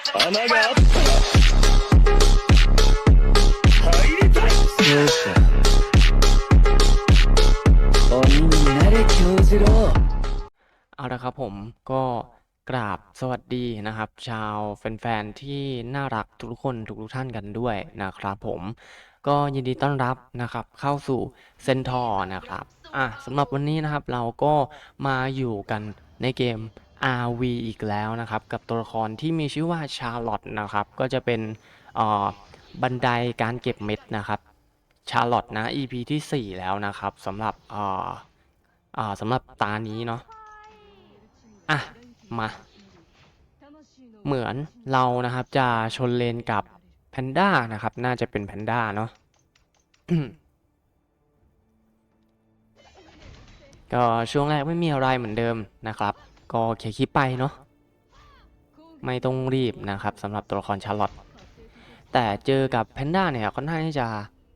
穴があった入りたいそうか鬼になれ京次郎 เอาละครับผมก็กราบสวัสดีนะครับ ชาวแฟนๆที่น่ารักทุกๆคนทุกๆท่านกันด้วยนะครับผม ก็ยินดีต้อนรับนะครับเข้าสู่เซนทอร์นะครับอ่ะสำหรับวันนี้นะครับเราก็มาอยู่กันในเกม RV อีกแล้วนะครับ กับตัวละครที่มีชื่อว่าชาร์ลอตนะครับ ก็จะเป็นบันไดการเก็บเม็ดนะครับ ชาร์ลอตนะ EP ที่ 4 แล้วนะครับสำหรับสำหรับตานี้เนาะอะ มา เหมือนเรานะครับจะชนเลนกับแพนด้านะครับ น่าจะเป็นแพนด้าเนาะก็ช่วงแรกไม่มีอะไรเหมือนเดิมนะครับ ก็เคลียคลิปไปเนาะไม่ต้องรีบนะครับสำหรับตัวละครชาร์ลอตแต่เจอกับแพนด้าเนี่ยค่อนข้างที่จะ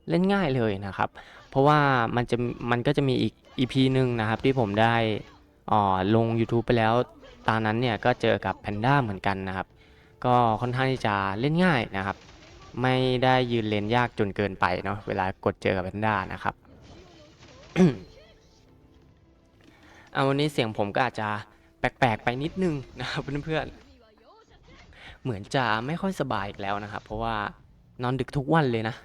เล่นง่ายเลยนะครับ เพราะว่ามันจะมันก็จะมีอีก EP หนึ่งนะครับที่ผมได้อ่อลง YouTube ไปแล้วตอนนั้นเนี่ยก็เจอกับแพนด้าเหมือนกันนะครับ ก็ค่อนข้างที่จะเล่นง่ายนะครับ ไม่ได้ยืนเลนยากจนเกินไปเนาะเวลากดเจอกับแพนด้านะครับเอาวันนี้เสียงผมก็อาจจะ แปลกๆไปนิดนึงนะครับเพื่อนๆ เหมือนจะไม่ค่อยสบายอีกแล้วนะครับ เพราะว่านอนดึกทุกวันเลยนะ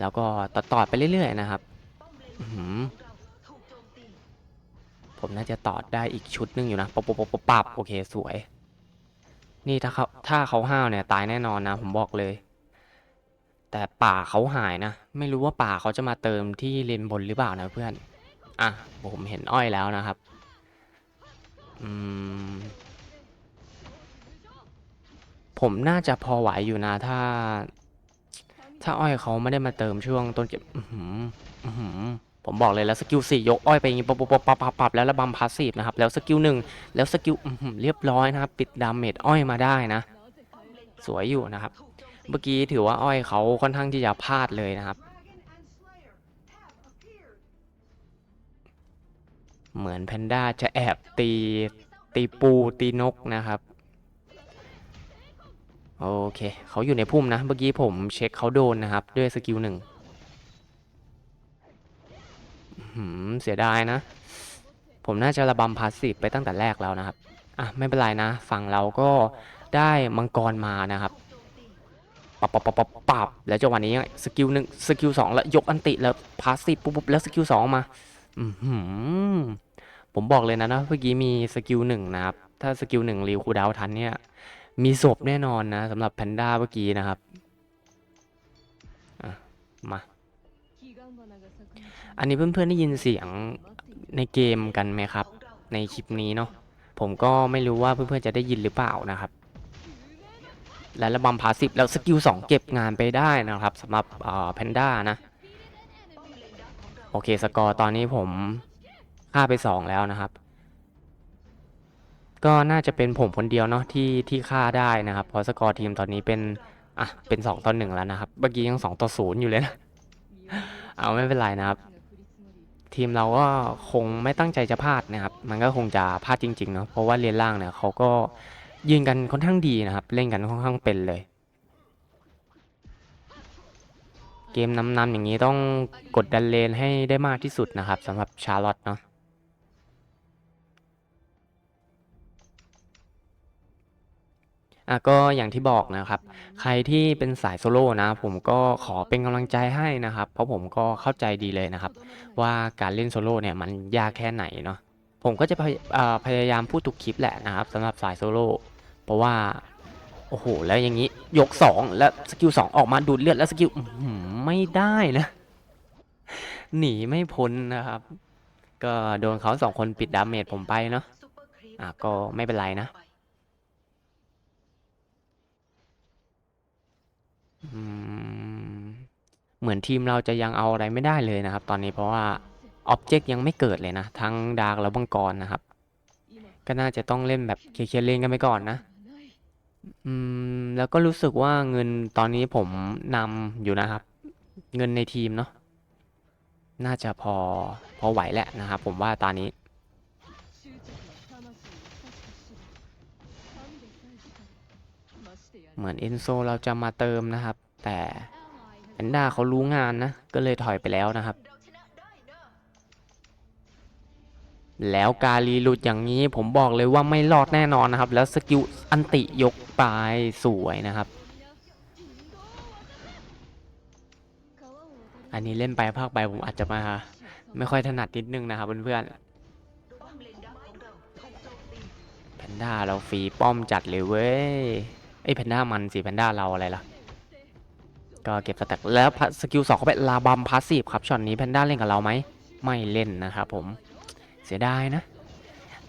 แล้วก็ต่อๆไปเรื่อยๆนะครับผมน่าจะต่อได้อีกชุดนึงอยู่นะปบปบปบปบปับโอเคสวย นี่ถ้าเขาถ้าเขาห้าวเนี่ยตายแน่นอนนะ ผมบอกเลย แต่ป่าเขาหายนะ ไม่รู้ว่าป่าเขาจะมาเติมที่เลนบนหรือเปล่านะเพื่อน อะผมเห็นอ้อยแล้วนะครับ อืม ผมน่าจะพอไหวอยู่นะ ถ้า ถ้าอ้อยเขาไม่ได้มาเติมช่วงต้นเก็บ อื้อหืออื้อหือผมบอกเลยแล้วสกิลสี่ยกอ้อยไปอย่างงี้ปั๊บปับปับปับปับแล้วระบำพาสซีฟนะครับ แล้วสกิลหนึ่งแล้วสกิลเรียบร้อยนะครับ ปิดดาเมจอ้อยมาได้นะ สวยอยู่นะครับ เมื่อกี้ถือว่าอ้อยเขาค่อนข้างที่จะพลาดเลยนะครับ เหมือนแพนด้าจะแอบตีตีปูตีนกนะครับ โอเค เขาอยู่ในพุ่มนะ เมื่อกี้ผมเช็คเขาโดนนะครับ ด้วยสกิลหนึ่งหืมเสียดายนะ ผมน่าจะระบำพาสซีฟไปตั้งแต่แรกแล้วนะครับ อะ ไม่เป็นไรนะ ฝั่งเราก็ได้มังกรมานะครับปับปับปับปับปับแล้วจังหวะนี้สกิลหนึ่งสกิลสองแล้วยกอันติแล้วพาสซีฟปุ๊บปุ๊บแล้วสกิลสองมา อือหือ ผมบอกเลยนะนะเมื่อกี้มีสกิลหนึ่งนะครับ ถ้าสกิลหนึ่งรีวคูดาวทันเนี่ย มีศพแน่นอนนะสำหรับแพนด้าเมื่อกี้นะครับมา อันนี้เพื่อนๆได้ยินเสียงในเกมกันไหมครับ ในคลิปนี้เนาะผมก็ไม่รู้ว่าเพื่อนๆจะได้ยินหรือเปล่านะครับ และระบำพาสิบแล้วสกิลสองเก็บงานไปได้นะครับสำหรับแพนด้านะ โอเคสกอร์ตอนนี้ผม ฆ่าไปสองแล้วนะครับ ก็น่าจะเป็นผมคนเดียวเนาะที่ที่ฆ่าได้นะครับ เพราะสกอร์ทีมตอนนี้เป็นอะเป็นสองต่อหนึ่งแล้วนะครับ เมื่อกี้ยังสองต่อศูนย์อยู่เลยนะ เอาไม่เป็นไรนะครับ ทีมเราก็คงไม่ตั้งใจจะพลาดนะครับ มันก็คงจะพลาดจริงๆเนาะเพราะว่าเลนล่างเนี่ยเขาก็ยืนกันค่อนข้างดีนะครับ เล่นกันค่อนข้างเป็นเลยเกมนำๆอย่างนี้ต้องกดดันเลนให้ได้มากที่สุดนะครับสำหรับชาร์ลอตเนาะ อะก็อย่างที่บอกนะครับ ใครที่เป็นสายโซโล่นะ ผมก็ขอเป็นกำลังใจให้นะครับ เพราะผมก็เข้าใจดีเลยนะครับ ว่าการเล่นโซโล่เนี่ยมันยากแค่ไหนเนาะผมก็จะพยเอ่อพยายามพูดทุกคลิปแหละนะครับสำหรับสายโซโล่เพราะว่า โอ้โห แล้วอย่างนี้ยก 2 แล้วสกิล 2 ออกมาดูดเลือดแล้วสกิลไม่ได้นะ หนีไม่พ้นนะครับ ก็โดนเขาสองคนปิดดาเมจผมไปเนาะอะก็ไม่เป็นไรนะ อืม เหมือนทีมเราจะยังเอาอะไรไม่ได้เลยนะครับ ตอนนี้เพราะว่าอ็อบเจกต์ยังไม่เกิดเลยนะ ทั้งดาร์กและบังกรนะครับ ก็น่าจะต้องเล่นแบบเคลียร์เลนกันไปก่อนนะ อืม แล้วก็รู้สึกว่าเงินตอนนี้ผมนำอยู่นะครับ เงินในทีมเนาะน่าจะพอพอไหวแหละนะครับ ผมว่าตอนนี้ เหมือนเอนโซเราจะมาเติมนะครับ แต่แพนด้าเขารู้งานนะ ก็เลยถอยไปแล้วนะครับ แล้วกาลีหลุดอย่างนี้ผมบอกเลยว่าไม่รอดแน่นอนนะครับ แล้วสกิลอันติยกปลายสวยนะครับ อันนี้เล่นไปภาคไปผมอาจจะมา ไม่ค่อยถนัดนิดนึงนะครับเพื่อนๆแพนด้าเราฟรีป้อมจัดเลยเว้ย ไอ้แพนด้ามันสิแพนด้าเราอะไรล่ะ ก็เก็บสแต็กแล้วสกิลสองเขาเป็นลาบัมพาสซีฟครับช็อตนี้แพนด้าเล่นกับเราไหมไม่เล่นนะครับผมเสียดายนะ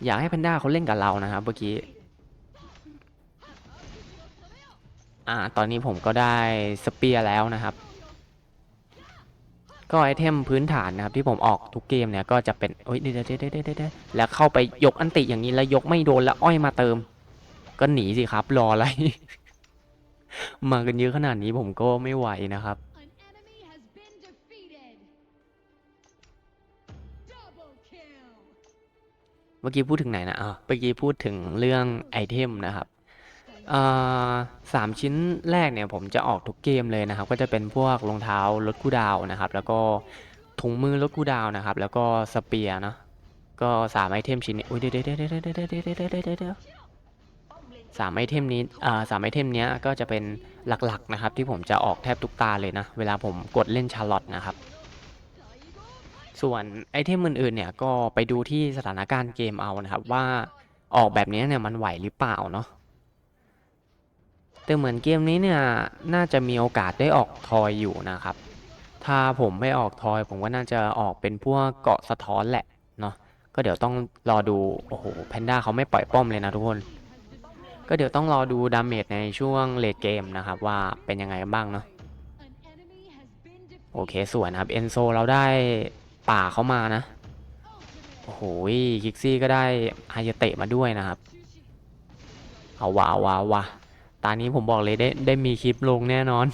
อยากให้แพนด้าเขาเล่นกับเรานะครับเมื่อกี้อ่าตอนนี้ผมก็ได้สเปียร์แล้วนะครับ ก็ไอเทมพื้นฐานนะครับที่ผมออกทุกเกมเนี่ยก็จะเป็นโอ้ยเดี๋ยวเดี๋ยวเดี๋ยวเดี๋ยวเดี๋ยวแล้วเข้าไปยกอันติอย่างนี้แล้วยกไม่โดนแล้วอ้อยมาเติม ก็หนีสิครับ รออะไร มากันเยอะขนาดนี้ผมก็ไม่ไหวนะครับ An enemy has been defeated. Double kill. เมื่อกี้พูดถึงไหนนะอะเมื่อกี้พูดถึงเรื่องไอเทมนะครับอ่าสามชิ้นแรกเนี่ยผมจะออกทุกเกมเลยนะครับ ก็จะเป็นพวกรองเท้าลดคูลดาวน์นะครับ แล้วก็ถุงมือลดคูลดาวน์นะครับ แล้วก็สเปียร์เนาะก็สามไอเทมชิ้นนี้อุ้ยเดี๋ยวเดี๋ยวเดี๋ยวเดี๋ยวเดี๋ยวเดี๋ยว สามไอเทมนี้สามไอเทมเนี้ยก็จะเป็นหลักๆนะครับ ที่ผมจะออกแทบทุกตาเลยนะ เวลาผมกดเล่นชาร์ลอตนะครับ ส่วนไอเทมอื่นๆเนี่ยก็ไปดูที่สถานการณ์เกมเอานะครับ ว่าออกแบบนี้เนี่ยมันไหวหรือเปล่าเนาะแต่เหมือนเกมนี้เนี่ยน่าจะมีโอกาสได้ออกทอยอยู่นะครับ ถ้าผมไม่ออกทอยผมก็น่าจะออกเป็นพวกเกาะสะท้อนแหละเนาะก็เดี๋ยวต้องรอดู โอ้โหแพนด้าเขาไม่ปล่อยป้อมเลยนะทุกคน ก็เดี๋ยวต้องรอดูดาเมจในช่วงเลดเกมนะครับว่าเป็นยังไงกันบ้างเนาะโอเคสวยนะครับเอนโซเราได้ป่าเข้ามานะ โอ้โหคิกซี่ก็ได้ฮายเตะมาด้วยนะครับ เอาวะเอาวะเอาวะตอนนี้ผมบอกเลยได้ได้มีคลิปลงแน่นอน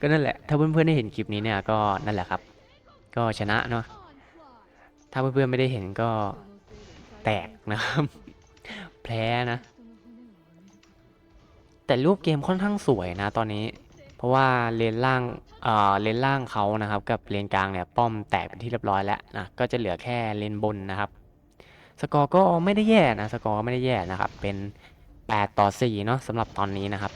ก็นั่นแหละ ถ้าเพื่อนๆได้เห็นคลิปนี้เนี่ยก็นั่นแหละครับ ก็ชนะเนาะถ้าเพื่อนๆไม่ได้เห็นก็แตกนะครับ แพ้นะ แต่รูปเกมค่อนข้างสวยนะตอนนี้ เพราะว่าเลนล่างเอ่อเลนล่างเขานะครับ กับเลนกลางเนี่ยป้อมแตกเป็นที่เรียบร้อยแล้วนะก็จะเหลือแค่เลนบนนะครับ สกอร์ก็ไม่ได้แย่นะสกอร์ก็ไม่ได้แย่นะครับ เป็น8ต่อ4เนาะสำหรับตอนนี้นะครับ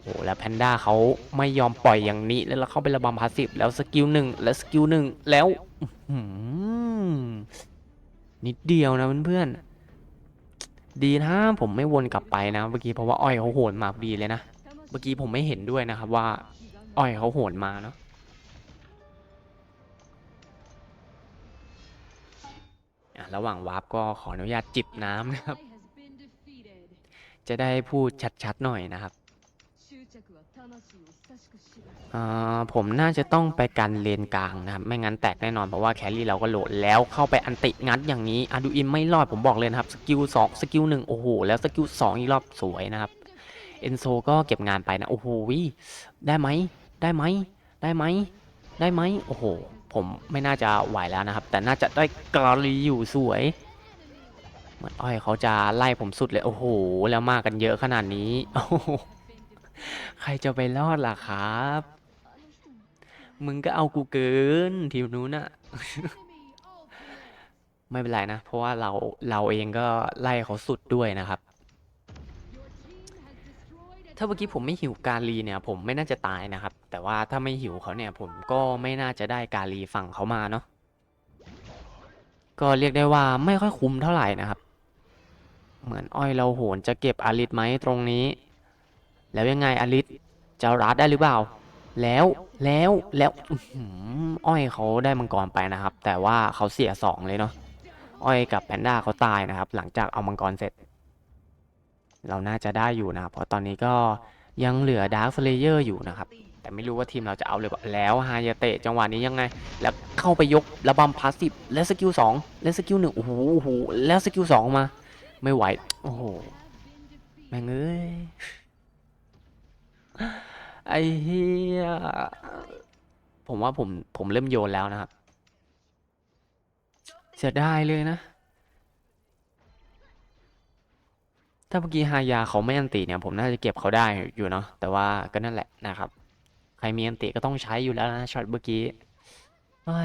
โอ้แล้วแพนด้าเขาไม่ยอมปล่อยอย่างนี้ แล้วเข้าไประบำพาสซีฟแล้วสกิลหนึ่งแล้วสกิลหนึ่งแล้วนิดเดียวนะเพื่อนๆ ดีนะผมไม่วนกลับไปนะเมื่อกี้เพราะว่าอ้อยเขาโหนมาพอดีเลยนะเมื่อกี้ผมไม่เห็นด้วยนะครับว่า อ้อยเขาโหนมาเนาะอะระหว่างวาร์ปก็ขออนุญาตจิบน้ำนะครับ จะได้พูดชัดๆหน่อยนะครับ ผมน่าจะต้องไปกันเลนกลางนะครับ ไม่งั้นแตกแน่นอนเพราะว่าแครี่เราก็โหลดแล้วเข้าไปอันติงัดอย่างนี้อาดูอินไม่รอดผมบอกเลยนะครับ สกิลสองสกิลหนึ่งโอ้โห แล้วสกิลสองอีกรอบสวยนะครับ เอนโซก็เก็บงานไปนะ โอ้โหวิได้ไหม ได้ไหม ได้ไหม ได้ไหม โอ้โห ผมไม่น่าจะไหวแล้วนะครับ แต่น่าจะได้กาลีอยู่สวยเหมือนอ้อยเขาจะไล่ผมสุดเลย โอ้โห แล้วมากันเยอะขนาดนี้โอ้โห ใครจะไปรอดล่ะครับ มึงก็เอากูเกินทีมนู้นอะไม่เป็นไรนะ เพราะว่าเราเราเองก็ไล่เขาสุดด้วยนะครับ ถ้าเมื่อกี้ผมไม่หิวกาลีเนี่ย ผมไม่น่าจะตายนะครับ แต่ว่าถ้าไม่หิวเขาเนี่ย ผมก็ไม่น่าจะได้กาลีฝั่งเขามาเนาะก็เรียกได้ว่าไม่ค่อยคุ้มเท่าไหร่นะครับ เหมือนอ้อยเราโหนจะเก็บอาริสไหมตรงนี้ แล้วยังไงอาริสจะรัดได้หรือเปล่า แล้วแล้วแล้วอ้อยเขาได้มังกรไปนะครับ แต่ว่าเขาเสียสองเลยเนาะอ้อยกับแพนด้าเขาตายนะครับ หลังจากเอามังกรเสร็จ เราน่าจะได้อยู่นะครับ เพราะตอนนี้ก็ยังเหลือดาร์คเลเยอร์อยู่นะครับ แต่ไม่รู้ว่าทีมเราจะเอาเลยเปล่าแล้วฮายาเตะจังหวะนี้ยังไง แล้วเข้าไปยกระบำพาสซีฟและสกิลสองและสกิลหนึ่งโอ้โหโอ้โหแล้วสกิลสองมา ไม่ไหว โอ้โหแม่งเอ้ย ไอ้เฮียผมว่าผมผมเริ่มโยนแล้วนะครับ เสียดายเลยนะ ถ้าเมื่อกี้ฮายาเขาไม่อันติเนี่ย ผมน่าจะเก็บเขาได้อยู่เนาะแต่ว่าก็นั่นแหละนะครับ ใครมีอันติก็ต้องใช้อยู่แล้วนะช็อตเมื่อกี้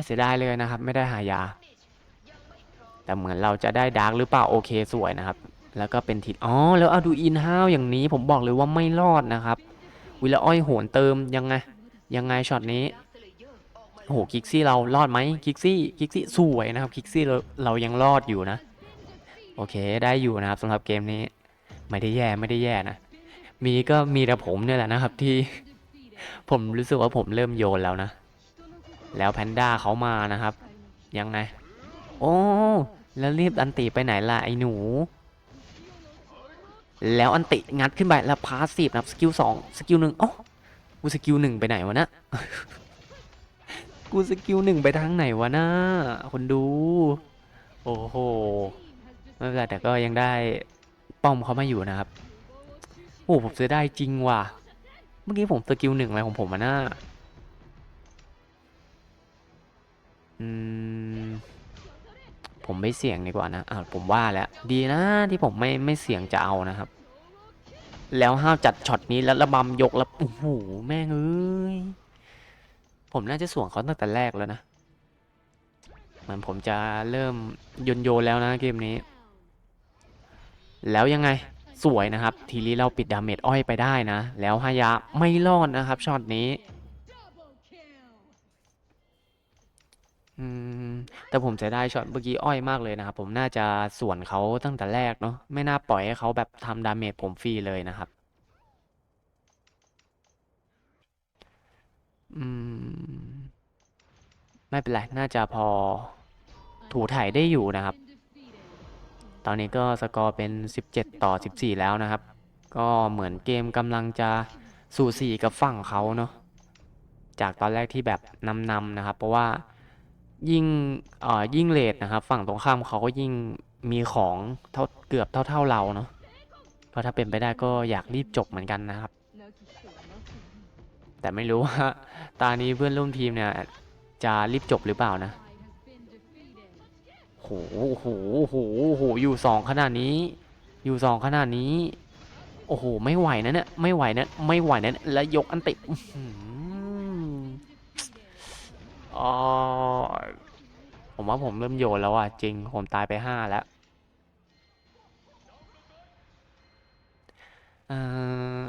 เสียดายเลยนะครับ ไม่ได้หายา แต่เหมือนเราจะได้ดาร์กหรือเปล่าโอเคสวยนะครับ แล้วก็เป็นทิศอ๋อแล้วเอาดูอินห้าวอย่างนี้ผมบอกเลยว่าไม่รอดนะครับ วิลาอ้อยโหนเติมยังไง ยังไงช็อตนี้โอ้โหคิกซี่เรารอดไหมคิกซี่คิกซี่สวยนะครับคิกซี่เราเรายังรอดอยู่นะ โอเคได้อยู่นะครับสำหรับเกมนี้ ไม่ได้แย่ไม่ได้แย่นะ มีก็มีแต่ผมเนี่ยแหละนะครับที่ ผมรู้สึกว่าผมเริ่มโยนแล้วนะ แล้วแพนด้าเขามานะครับ ยังไง โอ้ แล้วรีบอันติไปไหนล่ะไอ้หนู แล้วอันติงัดขึ้นไปแล้วพาสซีฟนะครับสกิลสองสกิลหนึ่งโอ้กูสกิลหนึ่งไปไหนวะนะกูสกิลหนึ่งไปทางไหนวะนะคนดู โอ้โหไม่เป็นไรแต่ก็ยังได้ป้อมเขามาอยู่นะครับโอ้ผมเสียได้จริงว่ะ เมื่อกี้ผมสกิลหนึ่งอะไรของผมอะน่าอืม ผมไม่เสี่ยงดีกว่านะอ่าผมว่าแล้ว ดีนะที่ผมไม่ไม่เสี่ยงจะเอานะครับ แล้วห้าวจัดช็อตนี้แล้วระบำยกแล้วโอ้โหแม่งเอ้ยผมน่าจะสวนเขาตั้งแต่แรกแล้วนะเหมือนผมจะเริ่มโยนโยนแล้วนะเกมนี้ แล้วยังไงสวยนะครับ ทีนี้เราปิดดาเมจอ้อยไปได้นะ แล้วฮายะไม่รอดนะครับช็อตนี้ แต่ผมจะได้ช็อตเมื่อกี้อ้อยมากเลยนะครับ ผมน่าจะสวนเขาตั้งแต่แรกเนาะไม่น่าปล่อยให้เขาแบบทำดาเมจผมฟรีเลยนะครับ อืม ไม่เป็นไร น่าจะพอถูถ่ายได้อยู่นะครับ ตอนนี้ก็สกอร์เป็น 17 ต่อ 14 แล้วนะครับ ก็เหมือนเกมกำลังจะสู่สี่กับฝั่งเขาเนาะจากตอนแรกที่แบบนำๆนะครับ เพราะว่า ยิ่งเอ่อยิ่งเลทนะครับ ฝั่งตรงข้ามเขาก็ยิ่งมีของเท่าเกือบเท่า ๆเราเนาะก็ถ้าเป็นไปได้ก็อยากรีบจบเหมือนกันนะครับ แต่ไม่รู้ว่าตานี้เพื่อนร่วมทีมเนี่ยจะรีบจบหรือเปล่านะโหโอ้โหโอ้โหโอ้โหอยู่สองขนาดนี้ อยู่สองขนาดนี้ โอ้โห ไม่ไหวนะเนี่ย ไม่ไหวนะ ไม่ไหวนะเนี่ยแล้วยกอันติ อ๋อผมว่าผมเริ่มโยนแล้วอะ จริง ผมตายไปห้าแล้ว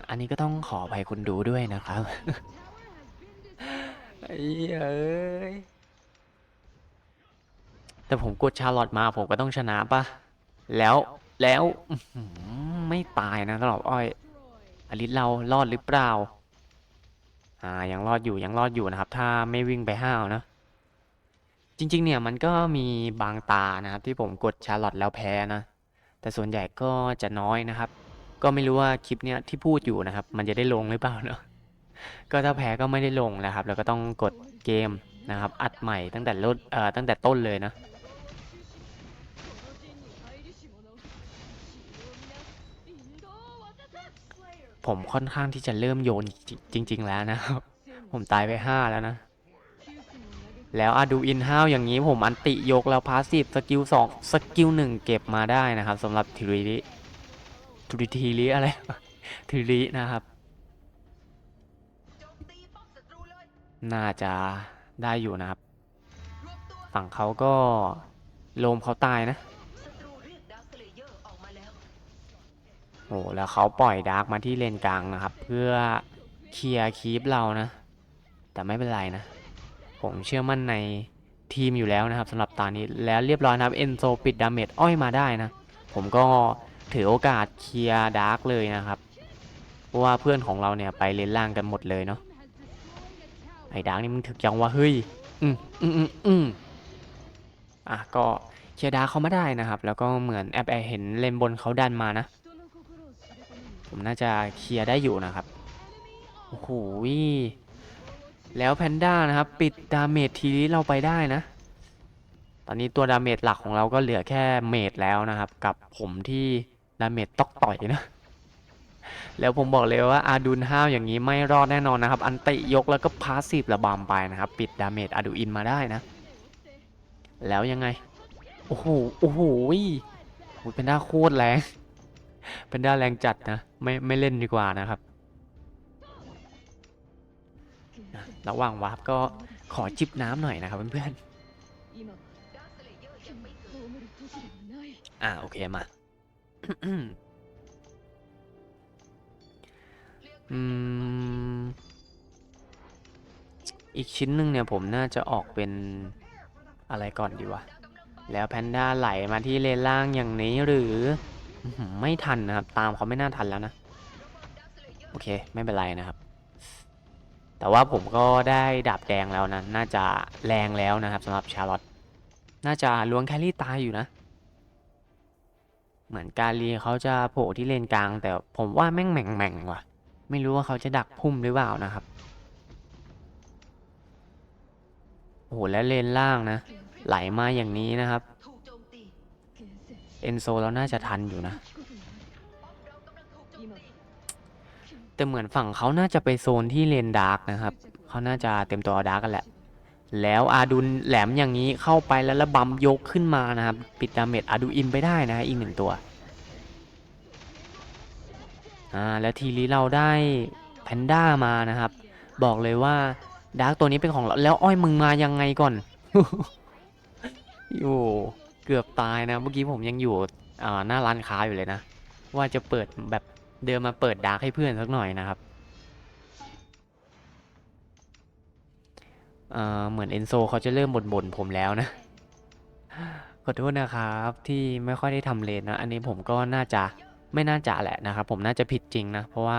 อันนี้ก็ต้องขออภัยคุณดูด้วยนะครับไอ้เอ้ย แต่ผมกดชาลอตมาผมก็ต้องชนะปะแล้วแล้วไม่ตายนะสำหรับอ้อยอลิสเรารอดหรือเปล่า อ่ายังรอดอยู่ยังรอดอยู่นะครับ ถ้าไม่วิ่งไปห้าวนะ จริง ๆ เนี่ยมันก็มีบางตานะครับที่ผมกดชาร์ลอตแล้วแพ้นะ แต่ส่วนใหญ่ก็จะน้อยนะครับ ก็ไม่รู้ว่าคลิปเนี้ยที่พูดอยู่นะครับ มันจะได้ลงหรือเปล่าเนาะก็ถ้าแพ้ก็ไม่ได้ลงนะครับ แล้วก็ต้องกดเกมนะครับ อัดใหม่ตั้งแต่ลดเอ่อตั้งแต่ต้นเลยนะ ผมค่อนข้างที่จะเริ่มโยนจริง ๆ แล้วนะครับ ผมตายไปห้าแล้วนะ แล้วอะดูอินห้าวอย่างนี้ผมอันติยกแล้วพาสซีฟสกิลสองสกิลหนึ่งเก็บมาได้นะครับสำหรับทีริทูริทีริอะไรทีรินะครับ น่าจะได้อยู่นะครับ ฝั่งเขาก็โลมเขาตายนะ โอ้แล้วเขาปล่อยดาร์กมาที่เลนกลางนะครับ เพื่อเคลียร์คีปเรานะ แต่ไม่เป็นไรนะ ผมเชื่อมั่นในทีมอยู่แล้วนะครับสำหรับตอนนี้แล้วเรียบร้อยนะครับเอนโซปิดดาเมจอ้อยมาได้นะ ผมก็ถือโอกาสเคลียร์ดาร์กเลยนะครับ เพราะว่าเพื่อนของเราเนี่ยไปเลนล่างกันหมดเลยเนาะไอ้ดาร์กนี่มันถึกจังว่าเฮ้ยอืมอืมอืมอืมอะก็เคลียร์ดาร์กเขามาได้นะครับ แล้วก็เหมือนแอบแอบเห็นเลนบนเขาดันมานะ ผมน่าจะเคลียร์ได้อยู่นะครับ โอ้โหแล้วแพนด้านะครับ ปิดดาเมจทีนี้เราไปได้นะ ตอนนี้ตัวดาเมจหลักของเราก็เหลือแค่เมจแล้วนะครับ กับผมที่ดาเมจตอกต่อยนะ แล้วผมบอกเลยว่าอาดูนห้าวอย่างนี้ไม่รอดแน่นอนนะครับ อันติยกแล้วก็พาสซีฟระบำไปนะครับ ปิดดาเมจอาดูอินมาได้นะ แล้วยังไง โอ้โห โอ้โหโอ้โหแพนด้าโคตรแรงเป็นด้าแรงจัดนะ ไม่ไม่เล่นดีกว่านะครับระหว่างวาร์ปก็ขอจิบน้ำหน่อยนะครับเพื่อนๆอ่าโอเคมาอีกชิ้นหนึ่งเนี่ยผมน่าจะออกเป็นอะไรก่อนดีวะ แล้วแพนด้าไหลมาที่เลนล่างอย่างนี้หรือ อื้อหือไม่ทันนะครับ ตามเขาไม่น่าทันแล้วนะ โอเค ไม่เป็นไรนะครับ แต่ว่าผมก็ได้ดาบแดงแล้วนะ น่าจะแรงแล้วนะครับสำหรับชาร์ลอตน่าจะล้วงแครี่ตายอยู่นะ เหมือนกาลีเขาจะโผล่ที่เลนกลาง แต่ผมว่าแม่งแหม่งแม่งว่ะ ไม่รู้ว่าเขาจะดักพุ่มหรือเปล่านะครับโอ้โหแล้วเลนล่างนะ ไหลมาอย่างนี้นะครับ เอนโซเราน่าจะทันอยู่นะ แต่เหมือนฝั่งเขาน่าจะไปโซนที่เลนดาร์กนะครับ เขาน่าจะเต็มตัวดาร์กกันแหละ แล้วอาดุลแหลมอย่างนี้เข้าไปแล้วระบำยกขึ้นมานะครับ ปิดดาเมจอาดูอินไปได้นะอีกหนึ่งตัวอ่าแล้วทีนี้เราได้แพนด้ามานะครับ บอกเลยว่าดาร์กตัวนี้เป็นของเราแล้วอ้อยมึงมายังไงก่อน อยู่ กือบตายนะ เมื่อกี้ผมยังอยู่หน้าร้านค้าอยู่เลยนะ ว่าจะเปิดแบบเดินมาเปิดดาร์กให้เพื่อนสักหน่อยนะครับเหมือนเอนโซเขาจะเริ่มบ่นๆผมแล้วนะ ขอโทษนะครับที่ไม่ค่อยได้ทำเลนนะ อันนี้ผมก็น่าจะไม่น่าจะแหละนะครับ ผมน่าจะผิดจริงนะ เพราะว่า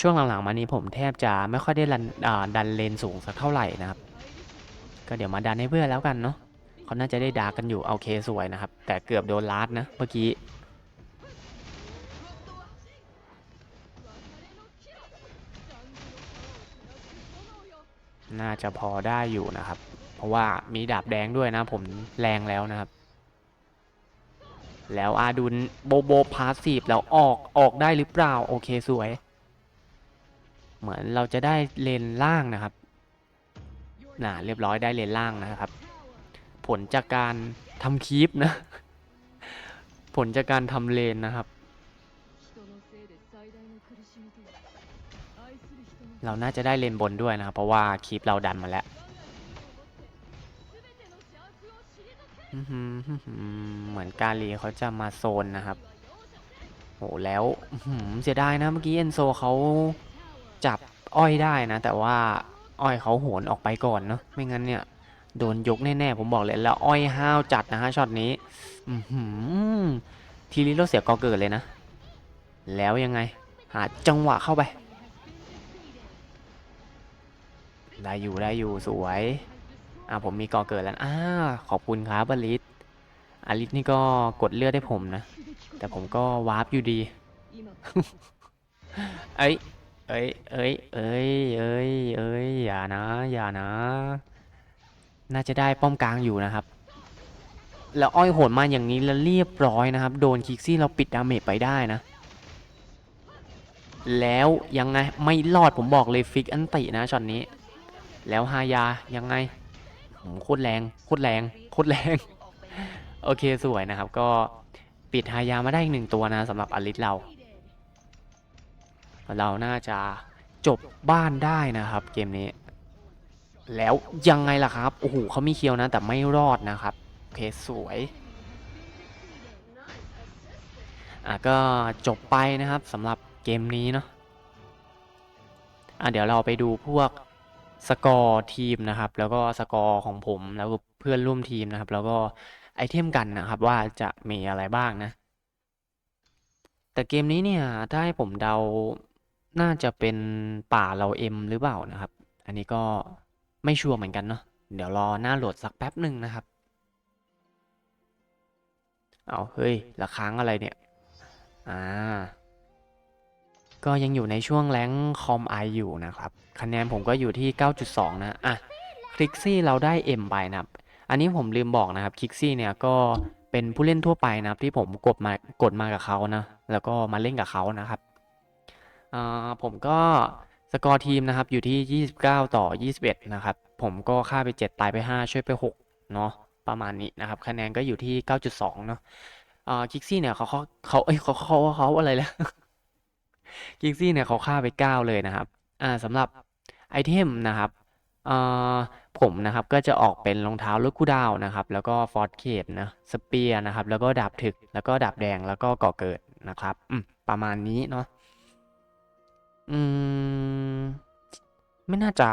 ช่วงหลังๆมานี้ผมแทบจะไม่ค่อยได้ดันเลนสูงสักเท่าไหร่นะครับ ก็เดี๋ยวมาดันให้เพื่อนแล้วกันเนาะ เขาน่าจะได้ดาร์กกันอยู่โอเคสวยนะครับ แต่เกือบโดนลาดนะเมื่อกี้น่าจะพอได้อยู่นะครับ เพราะว่ามีดาบแดงด้วยนะผมแรงแล้วนะครับ แล้วอาดุลโบโบพาสซีฟแล้วออกออกได้หรือเปล่า โอเคสวย เหมือนเราจะได้เลนล่างนะครับน่ะเรียบร้อยได้เลนล่างนะครับ ผลจากการทำคลิปนะ ผลจากการทำเลนนะครับ เราน่าจะได้เลนบนด้วยนะ เพราะว่าคลิปเราดันมาแล้วเหมือนกาลีเขาจะมาโซนนะครับ โหแล้วเสียดายนะเมื่อกี้เอนโซเขาจับอ้อยได้นะ แต่ว่าอ้อยเขาโหนออกไปก่อนเนาะไม่งั้นเนี่ย โดนยกแน่ๆผมบอกเลยแล้วอ้อยห้าวจัดนะฮะช็อตนี้ทีนี้เราเสียกอเกิดเลยนะ แล้วยังไง หาจังหวะเข้าไป ได้อยู่ได้อยู่สวยอ่าผมมีก่อเกิดแล้วอ่าขอบคุณครับอลิสอลิสนี่ก็กดเลือดให้ผมนะ แต่ผมก็วาร์ปอยู่ดีเอ้ยเอ้ยเอ้ยเอ้ยเอ้ยเอ้ยอย่านะ อย่านะ น่าจะได้ป้อมกลางอยู่นะครับ แล้วอ้อยโหนมาอย่างนี้แล้วเรียบร้อยนะครับ โดนคิกซี่เราปิดดาเมจไปได้นะ แล้วยังไงไม่รอดผมบอกเลยฟิกอันตินะช็อตนี้ แล้วฮายายังไงผมโคตรแรงโคตรแรงโคตรแรง โอเคสวยนะครับ ก็ปิดฮายามาได้อีกหนึ่งตัวนะสำหรับอลิสเรา เราน่าจะจบบ้านได้นะครับเกมนี้ แล้วยังไงล่ะครับโอ้โหเขามีเคียวนะแต่ไม่รอดนะครับโอเคสวยอะก็จบไปนะครับสำหรับเกมนี้เนาะอะเดี๋ยวเราไปดูพวกสกอร์ทีมนะครับ แล้วก็สกอร์ของผมแล้วก็เพื่อนร่วมทีมนะครับ แล้วก็ไอเทมกันนะครับว่าจะมีอะไรบ้างนะ แต่เกมนี้เนี่ยถ้าให้ผมเดาน่าจะเป็นป่าเราเอ็มหรือเปล่านะครับ อันนี้ก็ ไม่ชัวร์เหมือนกันเนาะเดี๋ยวรอหน้าโหลดสักแป๊บหนึ่งนะครับ เอาเฮ้ยละค้างอะไรเนี่ย อ่า ก็ยังอยู่ในช่วงแรงคอมไออยู่นะครับ คะแนนผมก็อยู่ที่ 9.2 นะ อะคลิกซี่เราได้ M ไปนะครับ อันนี้ผมลืมบอกนะครับคลิกซี่เนี่ยก็เป็นผู้เล่นทั่วไปนะครับที่ผมกดมากดมากับเขานะ แล้วก็มาเล่นกับเขานะครับ อ่าผมก็ สกอร์ทีมนะครับอยู่ที่ 29 ต่อ 21 นะครับ ผมก็ฆ่าไป 7 ตายไป 5 ช่วยไป 6 เนาะประมาณนี้นะครับคะแนนก็อยู่ที่ 9.2 เนาะอ่าคิกซี่เนี่ยเขาเขาเขาเอ้ยเขาเขาเขาอะไรแล้วคิกซี่เนี่ยเขาฆ่าไปเก้าเลยนะครับอ่าสำหรับไอเทมนะครับอ่าผมนะครับก็จะออกเป็นรองเท้าลูกคู่ดาวนะครับ แล้วก็ฟอร์ดเคดนะสเปียร์นะครับ แล้วก็ดาบถึกแล้วก็ดาบแดงแล้วก็ก่อเกิดนะครับ อืมประมาณนี้เนาะ อืม ไม่น่าจะ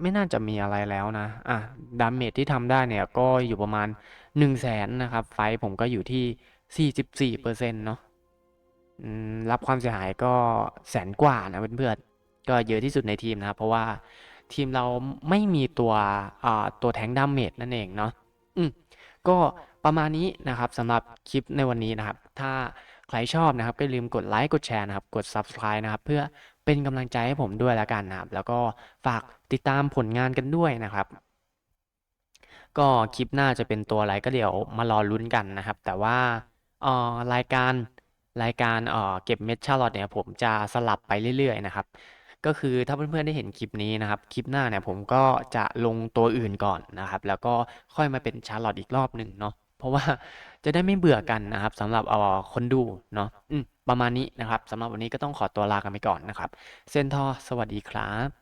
ไม่น่าจะมีอะไรแล้วนะ อะ ดาเมจที่ทำได้เนี่ยก็อยู่ประมาณหนึ่งแสนนะครับ ไฟผมก็อยู่ที่สี่สิบสี่เปอร์เซ็นต์เนาะรับความเสียหายก็แสนกว่านะเพื่อนๆ ก็เยอะที่สุดในทีมนะครับ เพราะว่าทีมเราไม่มีตัวตัวแทงดาเมจนั่นเองเนาะอืมก็ประมาณนี้นะครับสำหรับคลิปในวันนี้นะครับ ถ้าใครชอบนะครับก็ลืมกดไลค์กดแชร์นะครับ กด Subscribe นะครับ เพื่อ เป็นกำลังใจให้ผมด้วยแล้วกันนะครับ แล้วก็ฝากติดตามผลงานกันด้วยนะครับ ก็คลิปหน้าจะเป็นตัวอะไรก็เดี๋ยวมารอลุ้นกันนะครับ แต่ว่าอ่อรายการรายการเอ่อเก็บเม็ดชาลอตเนี่ยผมจะสลับไปเรื่อยๆนะครับ ก็คือถ้าเพื่อนๆได้เห็นคลิปนี้นะครับ คลิปหน้าเนี่ยผมก็จะลงตัวอื่นก่อนนะครับ แล้วก็ค่อยมาเป็นชาลอตอีกรอบหนึ่งเนาะ เพราะว่าจะได้ไม่เบื่อกันนะครับสำหรับเอ่อคนดูเนาะประมาณนี้นะครับสำหรับวันนี้ก็ต้องขอตัวลากันไปก่อนนะครับ เซนทอสวัสดีครับ